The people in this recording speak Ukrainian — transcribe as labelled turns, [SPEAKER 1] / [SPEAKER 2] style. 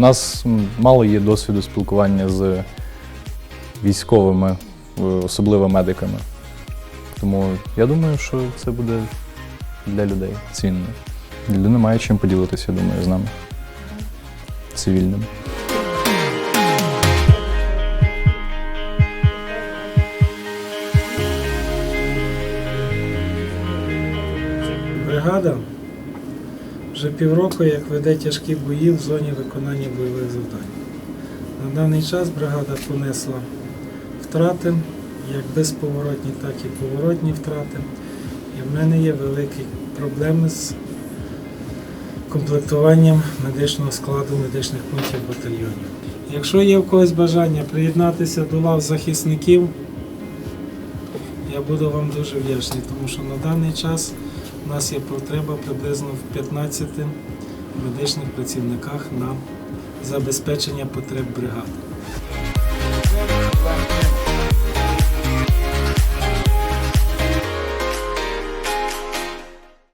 [SPEAKER 1] Нас мало є досвіду спілкування з військовими, е, особливо медиками. Тому я думаю, що це буде для людей цінно. Людина має чим поділитися, я думаю, з нами. Цивільним.
[SPEAKER 2] Бригада вже півроку як веде тяжкі бої в зоні виконання бойових завдань. На даний час бригада понесла втрати, як безповоротні, так і поворотні втрати. І в мене є великі проблеми з комплектуванням медичного складу медичних пунктів батальйонів. Якщо є в когось бажання приєднатися до лав захисників, я буду вам дуже вдячний, тому що на даний час у нас є потреба приблизно в 15 медичних працівниках на забезпечення потреб бригади.